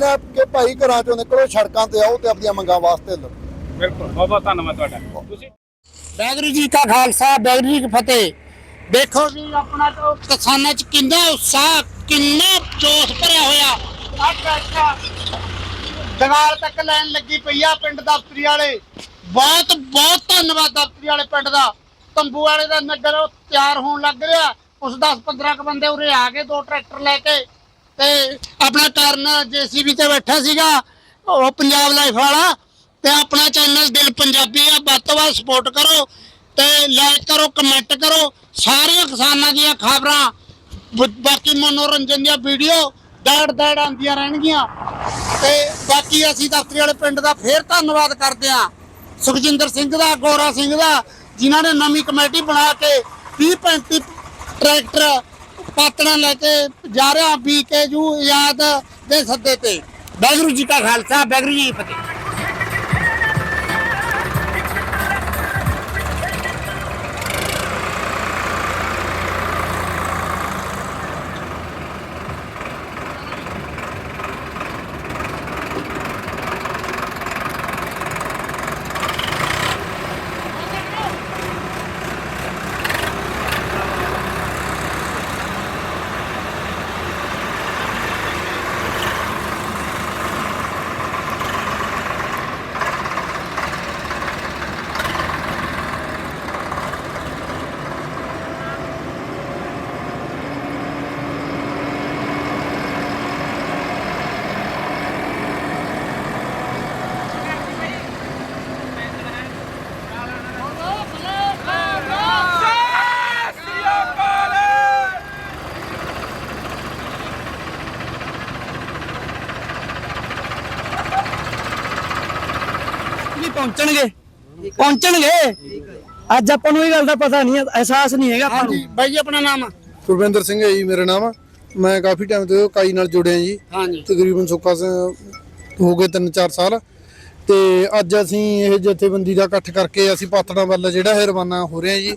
ਕਹਿੰਦੇ ਆ ਕਿ ਭਾਈ ਘਰਾਂ ਚੋਂ ਨਿਕਲੋ ਸੜਕਾਂ ਤੇ ਆਓ ਤੇ ਆਪਣੀਆਂ ਮੰਗਾਂ ਵਾਸਤੇ ਲੜੋ ਬਿਲਕੁਲ ਬਹੁਤ ਬਹੁਤ ਧੰਨਵਾਦ ਤੁਹਾਡਾ। ਤੁਸੀਂ ਵਾਹਿਗੁਰੂ ਜੀ ਕਾ ਖਾਲਸਾ ਵਾਹਿਗੁਰੂ ਜੀ ਕੀ ਫਤਿਹ। ਦੇਖੋ ਜੀ ਆਪਣਾ ਤੋਂ ਕਿਸਾਨਾਂ ਚ ਕਿੰਨਾ ਉਤਸ਼ਾਹ ਕਿੰਨਾ ਜੋਸ਼ ਭਰਿਆ ਹੋਇਆ। ਅੱਛਾ ਤੱਕ ਲੈਣ ਲੱਗੀ ਪਈ ਆ ਪਿੰਡ ਦਫ਼ਤਰੀ ਵਾਲੇ। ਬਹੁਤ ਬਹੁਤ ਧੰਨਵਾਦ ਦਫ਼ਤਰੀ ਵਾਲੇ ਪਿੰਡ ਦਾ। ਤੰਬੂ ਵਾਲੇ ਦਾ ਨਗਰ ਤਿਆਰ ਹੋਣ ਲੱਗ ਰਿਹਾ। ਉਸ 10 15 ਕ ਬੰਦੇ ਉਰੇ ਆ ਗਏ ਦੋ ਟਰੈਕਟਰ ਲੈ ਕੇ। ਤੇ ਆਪਣਾ ਕਰਨ ਜੀਸੀਬੀ ਤੇ ਬੈਠਾ ਸੀਗਾ, ਉਹ ਪੰਜਾਬ ਲਾਈਫ ਵਾਲਾ, ਤੇ ਆਪਣਾ ਚੈਨਲ ਦਿਲ ਪੰਜਾਬੀ ਆ, ਵੱਧ ਤੋਂ ਵੱਧ ਸਪੋਰਟ ਕਰੋ, ਤੇ ਲਾਈਕ ਕਰੋ ਕਮੈਂਟ ਕਰੋ, ਸਾਰੀਆਂ ਕਿਸਾਨਾਂ ਦੀਆਂ ਖਬਰਾਂ, ਬ- ਬਾਕੀ ਮਨੋਰੰਜਨ ਦੀਆਂ ਵੀਡੀਓ ਦੜ ਦੜ ਆਉਂਦੀਆਂ ਰਹਿਣਗੀਆਂ। ਤੇ ਬਾਕੀ ਅਸੀਂ ਦਫ਼ਤਰੀ ਵਾਲੇ ਪਿੰਡ ਦਾ ਫੇਰ ਧੰਨਵਾਦ ਕਰਦੇ ਹਾਂ, ਸੁਖਜਿੰਦਰ ਸਿੰਘ ਦਾ, ਗੋਰਾ ਸਿੰਘ ਦਾ, ਜਿਨ੍ਹਾਂ ਨੇ ਨਵੀਂ ਕਮੇਟੀ ਬਣਾ ਕੇ 30 35 ਟਰੈਕਟਰ ਪਾਤੜਾਂ ਲੈ ਕੇ ਜਾ ਰਿਹਾ ਬੀਕੇਯੂ ਯਾਦ ਦੇ ਸੱਦੇ ਤੇ। ਵਾਹਿਗੁਰੂ ਜੀ ਕਾ ਖਾਲਸਾ, ਵਾਹਿਗੁਰੂ ਜੀ ਕੀ ਫਤਿਹ। ਨਹੀਂ ਪਹੁੰਚਣਗੇ। ਪਹੁੰਚਣਗੇ? ਅੱਜ ਆਪਾਂ ਨੂੰ ਇਹ ਗੱਲ ਦਾ ਪਤਾ ਨਹੀਂ ਹੈ ਅਹਿਸਾਸ ਨਹੀਂ ਹੈਗਾ ਆਪਾਂ ਨੂੰ। ਹਾਂਜੀ। ਬਾਈ ਜੀ ਆਪਣਾ ਨਾਮ? ਕੁਲਵਿੰਦਰ ਸਿੰਘ ਹੈ ਜੀ ਮੇਰਾ ਨਾਮ। ਮੈਂ ਕਾਫੀ ਟਾਈਮ ਤੋਂ ਕਾਈ ਨਾਲ ਜੁੜਿਆ ਜੀ। ਹਾਂਜੀ। ਤਕਰੀਬਨ ਸੁੱਕਾ ਸ- ਹੋ ਗਏ 3-4 ਸਾਲ। ਤੇ ਅੱਜ ਅਸੀਂ ਇਹ ਜਥੇਬੰਦੀ ਦਾ ਇਕੱਠ ਕਰਕੇ ਅਸੀਂ ਪਾਤੜਾਂ ਵੱਲ ਜਿਹੜਾ ਹੈ ਰਵਾਨਾ ਹੋ ਰਹੇ ਹਾਂ ਜੀ।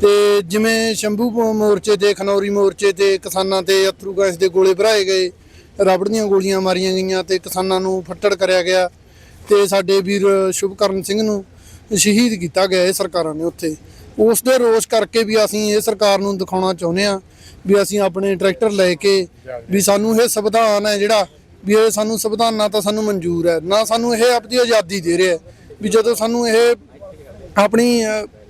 ਤੇ ਜਿਵੇਂ ਸ਼ੰਭੂ ਮੋਰਚੇ ਤੇ ਖਨੌਰੀ ਮੋਰਚੇ ਤੇ ਕਿਸਾਨਾਂ ਤੇ ਅਥਰੂ ਗੈਸ ਦੇ ਗੋਲੇ ਭਰਾਏ ਗਏ ਰਬੜ ਦੀਆਂ ਗੋਲੀਆਂ ਮਾਰੀਆਂ ਗਈਆਂ ਤੇ ਕਿਸਾਨਾਂ ਨੂੰ ਫੱਟੜ ਕਰਿਆ ਗਿਆ। ਤੇ ਸਾਡੇ ਵੀਰ ਸ਼ੁਭਕਰਨ ਸਿੰਘ ਨੂੰ ਸ਼ਹੀਦ ਕੀਤਾ ਗਿਆ ਇਹ ਸਰਕਾਰਾਂ ਨੇ ਉੱਥੇ। ਉਸ ਦੇ ਰੋਸ ਕਰਕੇ ਵੀ ਅਸੀਂ ਇਹ ਸਰਕਾਰ ਨੂੰ ਦਿਖਾਉਣਾ ਚਾਹੁੰਦੇ ਆ ਵੀ ਅਸੀਂ ਆਪਣੇ ਟਰੈਕਟਰ ਲੈ ਕੇ ਵੀ ਸਾਨੂੰ ਇਹ ਸੰਵਿਧਾਨ ਹੈ ਜਿਹੜਾ ਵੀ ਇਹ ਸਾਨੂੰ ਸੰਵਿਧਾਨ ਨਾ ਤਾਂ ਸਾਨੂੰ ਮਨਜ਼ੂਰ ਹੈ, ਨਾ ਸਾਨੂੰ ਇਹ ਆਪਣੀ ਆਜ਼ਾਦੀ ਦੇ ਰਿਹਾ ਵੀ ਜਦੋਂ ਸਾਨੂੰ ਇਹ ਆਪਣੀ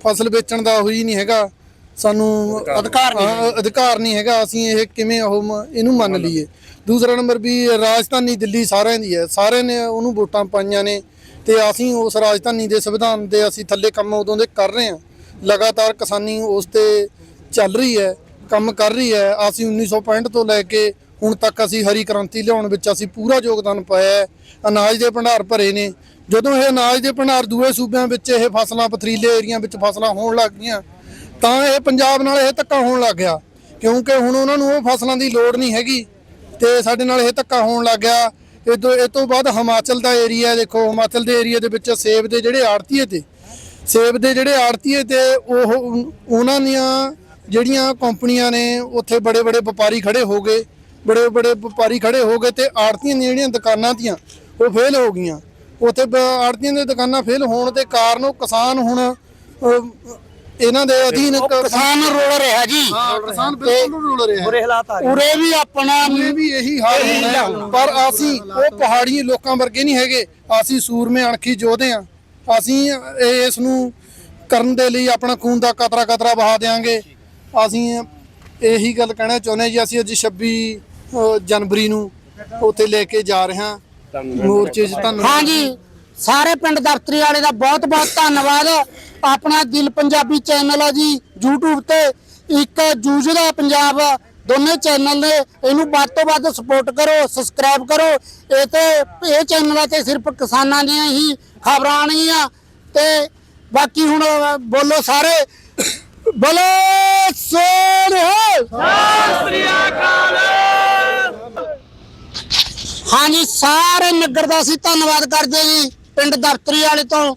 ਫਸਲ ਵੇਚਣ ਦਾ ਹੋਈ ਨਹੀਂ ਹੈਗਾ ਸਾਨੂੰ ਅਧਿਕਾਰ ਨਹੀਂ ਅਧਿਕਾਰ ਨਹੀਂ ਹੈਗਾ। ਅਸੀਂ ਇਹ ਕਿਵੇਂ ਉਹ ਮ- ਇਹਨੂੰ ਮੰਨ ਲਈਏ। ਦੂਸਰਾ ਨੰਬਰ ਵੀ ਰਾਜਧਾਨੀ ਦਿੱਲੀ ਸਾਰਿਆਂ ਦੀ ਹੈ। ਸਾਰਿਆਂ ਨੇ ਉਹਨੂੰ ਵੋਟਾਂ ਪਾਈਆਂ ਨੇ ਤੇ ਅਸੀਂ ਉਸ ਰਾਜਧਾਨੀ ਦੇ ਸੰਵਿਧਾਨ ਦੇ ਅਸੀਂ ਥੱਲੇ ਕੰਮ ਉਦੋਂ ਦੇ ਕਰ ਰਹੇ ਹਾਂ। ਲਗਾਤਾਰ ਕਿਸਾਨੀ ਉਸ ਤੇ ਚੱਲ ਰਹੀ ਹੈ ਕੰਮ ਕਰ ਰਹੀ ਹੈ। ਅਸੀਂ 1965 ਤੋਂ ਲੈ ਕੇ ਹੁਣ ਤੱਕ ਅਸੀਂ ਹਰੀ ਕ੍ਰਾਂਤੀ ਲਿਆਉਣ ਵਿੱਚ ਅਸੀਂ ਪੂਰਾ ਯੋਗਦਾਨ ਪਾਇਆ ਹੈ। ਅਨਾਜ ਦੇ ਭੰਡਾਰ ਭਰੇ ਨੇ। ਜਦੋਂ ਇਹ ਅਨਾਜ ਦੇ ਭੰਡਾਰ ਦੂਏ ਸੂਬਿਆਂ ਵਿੱਚ ਇਹ ਫਸਲਾਂ ਪਥਰੀਲੇ ਏਰੀਆ ਵਿੱਚ ਫਸਲਾਂ ਹੋਣ ਲੱਗ ਗਈਆਂ ਤਾਂ ਇਹ ਪੰਜਾਬ ਨਾਲ ਇਹ ਧੱਕਾ ਹੋਣ ਲੱਗ ਗਿਆ, ਕਿਉਂਕਿ ਹੁਣ ਉਹਨਾਂ ਨੂੰ ਉਹ ਫਸਲਾਂ ਦੀ ਲੋੜ ਨਹੀਂ ਹੈਗੀ ਤੇ ਸਾਡੇ ਨਾਲ ਇਹ ਧੱਕਾ ਹੋਣ ਲੱਗ ਗਿਆ। ਇਹ ਤੋਂ ਇਹ ਤੋਂ ਬਾਅਦ ਹਿਮਾਚਲ ਦਾ ਏਰੀਆ ਦੇਖੋ, ਹਿਮਾਚਲ ਦੇ ਏਰੀਆ ਦੇ ਵਿੱਚ ਸੇਬ ਦੇ ਜਿਹੜੇ ਆੜਤੀਏ ਤੇ, ਸੇਬ ਦੇ ਜਿਹੜੇ ਆੜਤੀਏ ਤੇ ਉਹ ਉਹਨਾਂ ਦੀਆਂ ਜਿਹੜੀਆਂ ਕੰਪਨੀਆਂ ਨੇ, ਉੱਥੇ ਬੜੇ ਬੜੇ ਵਪਾਰੀ ਖੜੇ ਹੋ ਗਏ, ਬੜੇ ਬੜੇ ਵਪਾਰੀ ਖੜੇ ਹੋ ਗਏ ਤੇ ਆੜਤੀਆਂ ਦੀਆਂ ਜਿਹੜੀਆਂ ਦੁਕਾਨਾਂ ਤੀਆਂ, ਉਹ ਫੇਲ ਹੋ ਗਈਆਂ। ਉੱਥੇ ਆੜਤੀਆਂ ਦੀਆਂ ਦੁਕਾਨਾਂ ਫੇਲ ਹੋਣ ਦੇ ਕਾਰਨ ਉਹ ਕਿਸਾਨ ਹੁਣ ਇਹਨਾਂ ਦੇ ਅਧੀਨ ਕਿਸਾਨ ਰੋਲ ਰਿਹਾ ਜੀ। ਹਾਂ, ਕਿਸਾਨ ਬਿਲਕੁਲ ਰੁਲ ਰਿਹਾ। ਹੈ ਬੁਰੇ ਹਾਲਾਤ ਆ ਗਏ। ਉਰੇ ਵੀ ਆਪਣਾ ਇਹ ਵੀ ਇਹੀ ਹਾਲ ਹੋਣਾ। ਹੈ। ਪਰ ਅਸੀਂ ਉਹ ਪਹਾੜੀ ਲੋਕਾਂ ਵਰਗੇ ਨਹੀਂ ਹੈਗੇ। ਅਸੀਂ ਸੂਰਮੇ ਅਣਖੀ ਯੋਧੇ ਆ। ਅਸੀਂ ਇਸ ਨੂੰ ਕਰਨ ਦੇ ਲਈ ਆਪਣਾ ਖੂਨ ਦਾ ਕਤਰਾ ਕਤਰਾ ਵਹਾ ਦੇਾਂਗੇ ਅਸੀਂ ਇਹੀ ਗੱਲ ਕਹਿਣਾ ਚਾਹੁੰਦੇ ਜੀ ਅਸੀਂ ਅੱਜ 26 ਅਹ, ਜਨਵਰੀ ਨੂੰ ਉੱਥੇ ਲੈ ਕੇ ਜਾ ਰਹੇ ਹਾਂ। ਮੋਰਚੇ 'ਚ ਧੰਨਵਾਦ। ਹਾਂਜੀ ਸਾਰੇ ਪਿੰਡ ਦਫ਼ਤਰੀ ਵਾਲੇ ਦਾ ਬਹੁਤ ਬਹੁਤ ਧੰਨਵਾਦ। ਆਪਣਾ ਦਿਲ ਪੰਜਾਬੀ ਚੈਨਲ ਆ ਜੀ, YouTube ਤੇ। ਇੱਕ ਜੂਝਦਾ ਪੰਜਾਬ, ਦੋਨੇ ਚੈਨਲ ਨੇ। ਇਹਨੂੰ ਵੱਧ ਤੋਂ ਵੱਧ ਸਪੋਰਟ ਕਰੋ ਸਬਸਕ੍ਰਾਈਬ ਕਰੋ। ਇਹ ਤੇ, ਇਹ ਚੈਨਲਾਂ ਤੇ ਸਿਰਫ ਕਿਸਾਨਾਂ ਦੀਆਂ ਹੀ ਖਬਰਾਂ ਆਣਗੀਆਂ ਤੇ ਬਾਕੀ ਹੁਣ ਬੋਲੋ ਸਾਰੇ। ਬੋਲੋ ਸੋਨੇ ਹਾਂਜੀ, ਸਾਰੇ ਨਗਰ ਦਾ ਅਸੀਂ ਧੰਨਵਾਦ ਕਰਦੇ ਜੀ, ਪਿੰਡ ਦਫ਼ਤਰੀ ਵਾਲੇ ਤੋਂ।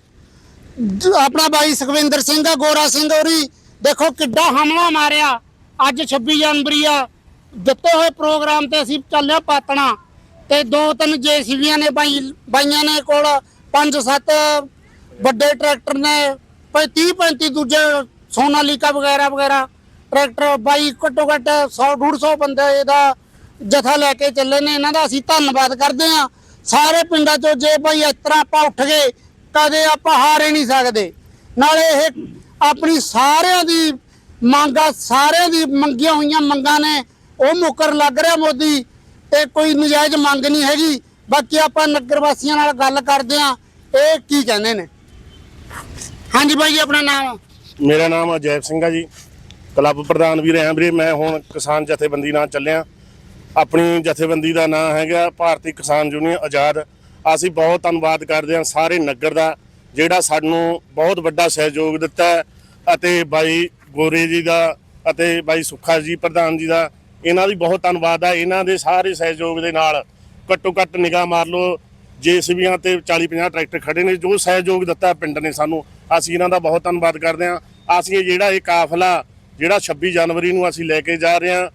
ਆਪਣਾ ਬਾਈ ਸੁਖਵਿੰਦਰ ਸਿੰਘ ਆ, ਗੋਰਾ ਸਿੰਘ ਹੋਰੀ। ਦੇਖੋ ਕਿੱਡਾ ਹਮਲਾ ਮਾਰਿਆ। ਅੱਜ 26 ਜਨਵਰੀ ਆ। ਦਿੱਤੇ ਹੋਏ ਪ੍ਰੋਗਰਾਮ ਤੇ ਅਸੀਂ ਚੱਲਿਆ ਪਾਤਣਾ। ਤੇ ਦੋ ਤਿੰਨ ਜੇਸੀਬੀਆਂ ਨੇ ਬਾਈ ਬਾਈਆਂ ਨੇ ਕੋਲ। ਪੰਜ ਸੱਤ ਵੱਡੇ ਟਰੈਕਟਰ ਨੇ। 30 35 ਦੂਜੇ ਸੋਨਾਲੀਕਾ ਵਗੈਰਾ ਵਗੈਰਾ। ਟਰੈਕਟਰ ਬਾਈ ਘੱਟੋ ਘੱਟ 100 150 ਬੰਦੇ ਇਹਦਾ ਜਥਾ ਲੈ ਕੇ ਚੱਲੇ ਨੇ। ਇਹਨਾਂ ਦਾ ਅਸੀਂ ਧੰਨਵਾਦ ਕਰਦੇ ਹਾਂ। ਸਾਰੇ ਪਿੰਡਾਂ ਚੋਂ ਜੇ ਭਾਈ ਇਸ ਤਰ੍ਹਾਂ ਆਪਾਂ ਉੱਠ ਗਏ ਕਦੇ ਆਪਾਂ ਹਾਰੇ ਨਹੀਂ ਸਕਦੇ, ਨਾਲੇ ਇਹ ਆਪਣੀ ਸਾਰਿਆਂ ਦੀ ਮੰਗਾਂ, ਸਾਰਿਆਂ ਦੀ ਮੰਗੀਆਂ ਹੋਈਆਂ ਮੰਗਾਂ ਨੇ, ਉਹ ਮੁੱਕਰ ਲੱਗ ਰਿਹਾ ਮੋਦੀ ਤੇ ਕੋਈ ਨਜਾਇਜ਼ ਮੰਗ ਨਹੀਂ ਹੈਗੀ। ਬਾਕੀ ਆਪਾਂ ਨਗਰ ਵਾਸੀਆਂ ਨਾਲ ਗੱਲ ਕਰਦੇ ਹਾਂ, ਇਹ ਕੀ ਕਹਿੰਦੇ ਨੇ। ਹਾਂਜੀ ਭਾਈ ਆਪਣਾ ਨਾਮ? ਮੇਰਾ ਨਾਮ ਅਜੈਬ ਸਿੰਘ ਆ ਜੀ। ਕਲੱਬ ਪ੍ਰਧਾਨ ਵੀ ਰਿਹਾ ਵੀਰੇ, ਮੈਂ ਹੁਣ ਕਿਸਾਨ ਜਥੇਬੰਦੀ ਨਾਲ ਚੱਲਿਆ। ਆਪਣੀ ਜਥੇਬੰਦੀ ਦਾ ਨਾਮ ਹੈਗਾ ਭਾਰਤੀ ਕਿਸਾਨ ਯੂਨੀਅਨ ਆਜ਼ਾਦ ਅਸੀਂ ਬਹੁਤ ਧੰਨਵਾਦ ਕਰਦੇ ਹਾਂ ਸਾਰੇ ਨਗਰ ਦਾ, ਜਿਹੜਾ ਸਾਨੂੰ ਬਹੁਤ ਵੱਡਾ ਸਹਿਯੋਗ ਦਿੱਤਾ ਅਤੇ ਬਾਈ ਗੋਰੇ ਜੀ ਦਾ ਅਤੇ ਬਾਈ ਸੁੱਖਾ ਜੀ, ਪ੍ਰਧਾਨ ਜੀ ਦਾ, ਇਹਨਾਂ ਦੀ ਬਹੁਤ ਧੰਨਵਾਦ ਹੈ। ਇਹਨਾਂ ਦੇ ਸਾਰੇ ਸਹਿਯੋਗ ਦੇ ਨਾਲ ਘੱਟੋ ਘੱਟ ਨਿਗਾਹ ਮਾਰ ਲਓ, ਜੇਸੀਬੀਆਂ ਤੇ 40 50 ਟਰੈਕਟਰ ਖੜੇ ਨੇ, ਜੋ ਸਹਿਯੋਗ ਦਿੱਤਾ ਪਿੰਡ ਨੇ ਸਾਨੂੰ, ਅਸੀਂ ਇਹਨਾਂ ਦਾ ਬਹੁਤ ਧੰਨਵਾਦ ਕਰਦੇ ਹਾਂ। ਅਸੀਂ ਇਹ ਜਿਹੜਾ ਇਹ ਕਾਫਲਾ, ਜਿਹੜਾ 26 ਜਨਵਰੀ ਨੂੰ ਅਸੀਂ ਲੈ ਕੇ ਜਾ ਰਹੇ ਹਾਂ,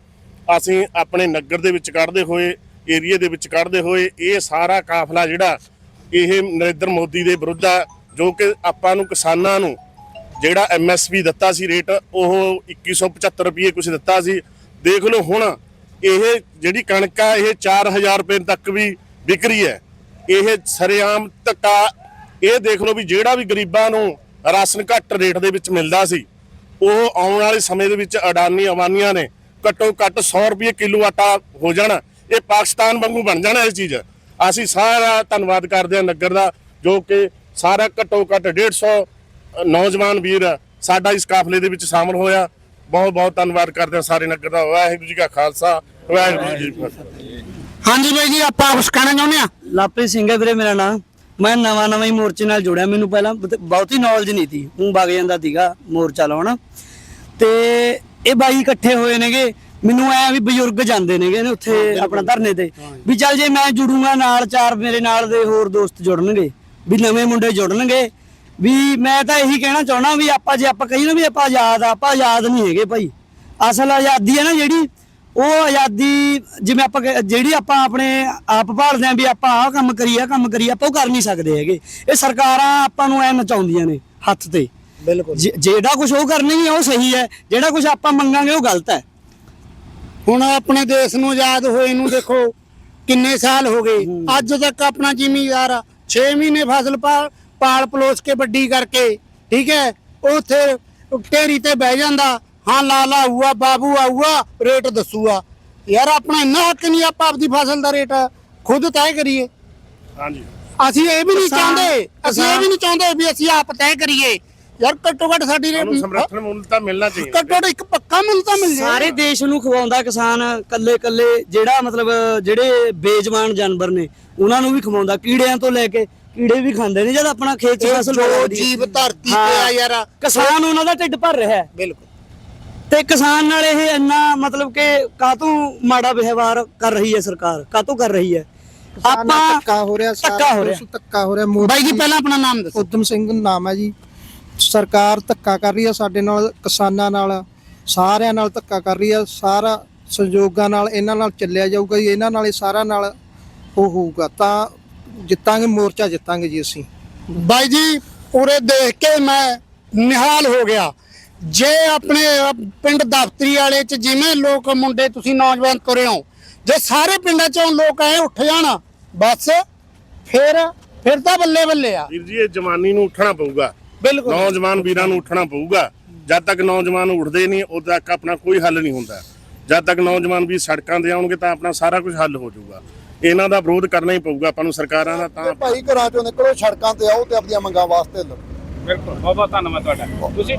ਅਸੀਂ ਆਪਣੇ ਨਗਰ ਦੇ ਵਿੱਚ ਕੱਢਦੇ ਹੋਏ ਏਰੀਏ ਦੇ ਵਿੱਚ ਕੱਢਦੇ ਹੋਏ ਇਹ ਸਾਰਾ ਕਾਫਲਾ ਜਿਹੜਾ ਇਹ ਨਰਿੰਦਰ ਮੋਦੀ ਦੇ ਵਿਰੁੱਧ ਹੈ ਜੋ ਕਿ ਆਪਾਂ ਨੂੰ ਕਿਸਾਨਾਂ ਨੂੰ ਜਿਹੜਾ ਐਮਐਸਪੀ ਦਿੱਤਾ ਸੀ ਰੇਟ, ਉਹ 2175 ਰੁਪਏ ਕੁਝ ਦਿੱਤਾ ਸੀ। ਦੇਖ ਲਓ ਹੁਣ ਇਹ ਜਿਹੜੀ ਕਣਕ ਆ, ਇਹ 4000 ਰੁਪਏ ਤੱਕ ਵੀ ਵਿਕਰੀ ਹੈ। ਇਹ ਸਰੇਆਮ ਧੱਕਾ ਇਹ ਦੇਖ ਲਓ ਵੀ ਜਿਹੜਾ ਵੀ ਗਰੀਬਾਂ ਨੂੰ ਰਾਸ਼ਨ ਘੱਟ ਰੇਟ ਦੇ ਵਿੱਚ ਮਿਲਦਾ ਸੀ, ਉਹ ਆਉਣ ਵਾਲੇ ਸਮੇਂ ਦੇ ਵਿੱਚ ਅਡਾਨੀ ਅਵਾਨੀਆਂ ਨੇ ਘੱਟੋ ਘੱਟ 100 ਰੁਪਏ ਕਿਲੋ ਆਟਾ ਹੋ ਜਾਣਾ। ਇਹ ਪਾਕਿਸਤਾਨ ਵਾਂਗੂ ਬਣ ਜਾਣਾ ਇਹ ਚੀਜ਼। ਅਸੀਂ ਸਾਰਾ ਧੰਨਵਾਦ ਕਰਦੇ ਹਾਂ ਨਗਰ ਦਾ ਜੋ ਕਿ ਸਾਰਾ ਘੱਟੋ ਘੱਟ 150 ਨੌਜਵਾਨ ਵੀਰ ਸਾਡਾ ਇਸ ਕਾਫਲੇ ਦੇ ਵਿੱਚ ਸ਼ਾਮਲ ਹੋਇਆ। ਬਹੁਤ ਬਹੁਤ ਧੰਨਵਾਦ ਕਰਦੇ ਹਾਂ ਸਾਰੇ ਨਗਰ ਦਾ। ਵਾਹਿਗੁਰੂ ਜੀ ਕਾ ਖਾਲਸਾ ਵਾਹਿਗੁਰੂ ਜੀ ਕੀ ਫਤਿਹ। ਹਾਂਜੀ ਭਾਈ ਜੀ ਆਪਾਂ ਕੁਝ ਕਹਿਣਾ ਚਾਹੁੰਦੇ ਆ ਲਾਪਰੀ ਸਿੰਘ ਹੈ ਵੀਰੇ ਮੇਰਾ ਨਾਮ। ਮੈਂ ਨਵਾਂ ਨਵਾਂ ਹੀ ਮੋਰਚੇ ਨਾਲ ਜੁੜਿਆ। ਮੈਨੂੰ ਪਹਿਲਾਂ ਬਹੁਤੀ ਨੌਲੇਜ ਨਹੀਂ ਸੀ। ਹੂੰ ਵਗ ਜਾਂਦਾ ਸੀਗਾ ਮੋਰਚਾ ਲਾਉਣ। ਤੇ ਇਹ ਬਾਈ ਇਕੱਠੇ ਹੋਏ ਨੇਗੇ। ਮੈਨੂੰ ਐ ਵੀ ਬਜ਼ੁਰਗ ਜਾਂਦੇ ਨੇਗੇ ਨੇ ਉੱਥੇ ਆਪਣਾ ਧਰਨੇ ਤੇ। ਵੀ ਚੱਲ ਜੇ ਮੈਂ ਜੁੜੂੰਗਾ ਨਾਲ ਚਾਰ ਮੇਰੇ ਨਾਲ ਦੇ ਹੋਰ ਦੋਸਤ ਜੁੜਨਗੇ ਵੀ ਨਵੇਂ ਮੁੰਡੇ ਜੁੜਨਗੇ ਵੀ ਮੈਂ ਤਾਂ ਇਹੀ ਕਹਿਣਾ ਚਾਹਣਾ ਵੀ ਆਪਾਂ ਜੇ ਆਪਾਂ ਕਹੀਏ ਨਾ ਵੀ ਆਪਾਂ ਆਜ਼ਾਦ ਆ ਆਪਾਂ ਆਜ਼ਾਦ ਨਹੀਂ ਹੈਗੇ ਭਾਈ। ਅਸਲ ਆਜ਼ਾਦੀ ਹੈ ਨਾ ਜਿਹੜੀ ਉਹ ਆਜ਼ਾਦੀ ਜਿਵੇਂ ਆਪਾਂ ਜਿਹੜੀ ਆਪਾਂ ਆਪਣੇ ਆਪ ਭਾਲਦੇ ਆਂ ਵੀ ਆਪਾਂ ਆਹ ਕੰਮ ਕਰੀਏ ਆਹ ਕੰਮ ਕਰੀਏ ਆਪਾਂ ਉਹ ਕਰ ਨਹੀਂ ਸਕਦੇ ਹੈਗੇ। ਇਹ ਸਰਕਾਰਾਂ ਆਪਾਂ ਨੂੰ ਐ ਨਚਾਉਂਦੀਆਂ ਨੇ ਹੱਥ ਤੇ। ਬਿਲਕੁਲ। ਜਿਹੜਾ ਕੁਝ ਉਹ ਕਰਨਗੇ ਉਹ ਸਹੀ ਹੈ ਜਿਹੜਾ ਕੁਝ ਆਪਾਂ ਮੰਗਾਂਗੇ ਉਹ ਗਲਤ ਹੈ। ਹੁਣ ਆਪਣੇ ਦੇਸ਼ ਨੂੰ ਆਜ਼ਾਦ ਹੋਏ ਨੂੰ ਦੇਖੋ ਕਿੰਨੇ ਸਾਲ ਹੋ ਗਏ। ਅੱਜ ਤੱਕ ਆਪਣਾ ਜ਼ਿਮੀਦਾਰ 6 ਮਹੀਨੇ ਫਸਲ ਪਾਲ ਪਲੋਸ ਕੇ ਵੱਡੀ ਕਰਕੇ ਠੀਕ ਹੈ? ਉੱਥੇ ਢੇਰੀ ਤੇ ਬਹਿ ਜਾਂਦਾ ਹਾਂ ਲਾਲਾ ਆਊਗਾ ਬਾਬੂ ਆਊਗਾ ਰੇਟ ਦੱਸੂਗਾ। ਯਾਰ ਆਪਣਾ ਇੰਨਾ ਹੱਕ ਨਹੀਂ ਆਪਾਂ ਆਪਦੀ ਫਸਲ ਦਾ ਰੇਟ ਖੁਦ ਤੈਅ ਕਰੀਏ। ਹਾਂਜੀ। ਅਸੀਂ ਇਹ ਵੀ ਨਹੀਂ ਚਾਹੁੰਦੇ ਅਸੀਂ ਇਹ ਵੀ ਨਹੀਂ ਚਾਹੁੰਦੇ ਵੀ ਅਸੀਂ ਆਪ ਤੈਅ ਕਰੀਏ। ਯਾਰ ਘੱਟੋ ਘੱਟ ਸਾਡੀ ਸਾਨੂੰ ਰੇਟ ਸਮਰਥਨ ਮੁੱਲ ਤਾਂ ਮਿਲਣਾ ਚਾਹੀਦਾ। ਘੱਟੋ ਘੱਟ ਇੱਕ ਪੱਕਾ ਮੁੱਲ ਤਾਂ ਮਿਲ ਜਾਏ। ਸਾਰੇ ਦੇਸ਼ ਨੂੰ ਖਵਾਉਂਦਾ ਕਿਸਾਨ ਕੱਲੇ ਕੱਲੇ ਜਿਹੜਾ ਮਤਲਬ ਜਿਹੜੇ ਬੇਜਵਾਨ ਜਾਨਵਰ ਨੇ ਉਹਨਾਂ ਨੂੰ ਵੀ ਖਵਾਉਂਦਾ ਕੀੜਿਆਂ ਤੋਂ ਲੈ ਕੇ ਕੀੜੇ ਵੀ ਖਾਂਦੇ ਨੇ ਜਦ ਆਪਣਾ ਖੇਤ 'ਚ ਇਹ ਫਸਲ ਜੋ ਲੱਗਦੀ ਹੈ। ਜੀਵ ਧਰਤੀ ਤੇ ਹਾਂ। ਆ ਯਾਰ। ਕਿਸਾਨ ਉਹਨਾਂ ਦਾ ਢਿੱਡ ਭਰ ਰਿਹਾ ਹੈ। ਬਿਲਕੁਲ। ਤੇ ਕਿਸਾਨ ਨਾਲ ਇਹ ਇੰਨਾ ਮਤਲਬ ਕਿ ਕਾਤੋਂ ਮਾੜਾ ਵਿਵਹਾਰ ਕਰ ਰਹੀ ਹੈ ਸਰਕਾਰ? ਕਾਤੋਂ ਕਰ ਰਹੀ ਹੈ? ਆਪਾਂ ਧੱਕਾ ਹੋ ਰਿਹਾ ਧੱਕਾ ਹੋ ਰਿਹਾ। ਧੱਕਾ ਹੋ ਰਿਹਾ ਬਾਈ ਜੀ। ਪਹਿਲਾਂ ਆਪਣਾ ਨਾਮ ਦੱਸੋ। ਉਦਮ ਸਿੰਘ ਨਾਮ ਹੈ ਜੀ। ਸਰਕਾਰ ਧੱਕਾ ਕਰ ਰਹੀ ਹੈ ਸਾਡੇ ਨਾਲ ਕਿਸਾਨਾਂ ਨਾਲ ਸਾਰਿਆਂ ਨਾਲ ਧੱਕਾ ਕਰ ਰਹੀ ਹੈ ਸਾਰਾ ਸੰਯੋਗਾਂ ਨਾਲ ਇਹਨਾਂ ਨਾਲ ਚੱਲਿਆ ਜਾਊਗਾ ਜੀ ਇਹਨਾਂ ਨਾਲ ਹੀ ਸਾਰਾ ਨਾਲ ਉਹ ਹੋਊਗਾ। ਤਾਂ ਜਿੱਤਾਂਗੇ ਮੋਰਚਾ ਜਿੱਤਾਂਗੇ ਜੀ ਅਸੀਂ। ਬਾਈ ਜੀ ਉਰੇ ਦੇਖ ਕੇ ਮੈਂ ਨਿਹਾਲ ਹੋ ਗਿਆ। ਜੇ ਆਪਣੇ ਪਿੰਡ ਦਫ਼ਤਰੀ ਵਾਲੇ ਚ ਜਿਵੇਂ ਲੋਕ ਮੁੰਡੇ ਤੁਸੀਂ ਨੌਜਵਾਨ ਤੁਰੇ ਹੋ ਜੇ ਸਾਰੇ ਪਿੰਡਾਂ ਚੋਂ ਲੋਕ ਐ ਉੱਠ ਜਾਣ ਬਸ ਫਿਰ ਫਿਰ ਤਾਂ ਬੱਲੇ ਬੱਲੇ ਆ। ਵੀਰ ਜੀ ਇਹ ਜਵਾਨੀ ਨੂੰ ਉੱਠਣਾ ਪਊਗਾ। ਬਿਲਕੁਲ। ਨੌਜਵਾਨ ਵੀਰਾਂ ਨੂੰ ਉੱਠਣਾ ਪਊਗਾ। ਜਦ ਤੱਕ ਨੌਜਵਾਨ ਉੱਠਦੇ ਨਹੀਂ ਉਦੋਂ ਤੱਕ ਆਪਣਾ ਕੋਈ ਹੱਲ ਨਹੀਂ ਹੁੰਦਾ। ਜਦ ਤੱਕ ਨੌਜਵਾਨ ਵੀ ਸੜਕਾਂ ਤੇ ਆਉਣਗੇ ਤਾਂ ਆਪਣਾ ਸਾਰਾ ਕੁਝ ਹੱਲ ਹੋ ਜਾਊਗਾ। ਇਹਨਾਂ ਦਾ ਵਿਰੋਧ ਕਰਨਾ ਹੀ ਪਊਗਾ ਆਪਾਂ ਨੂੰ ਸਰਕਾਰਾਂ ਦਾ ਤਾਂ ਭਾਈ ਘਰਾਂ ਚੋਂ ਨਿਕਲੋ ਸੜਕਾਂ ਤੇ ਆਓ ਤੇ ਆਪਣੀਆਂ ਮੰਗਾਂ ਵਾਸਤੇ ਲੜੋ। ਬਿਲਕੁਲ ਬਹੁਤ ਬਹੁਤ ਧੰਨਵਾਦ ਤੁਹਾਡਾ। ਤੁਸੀਂ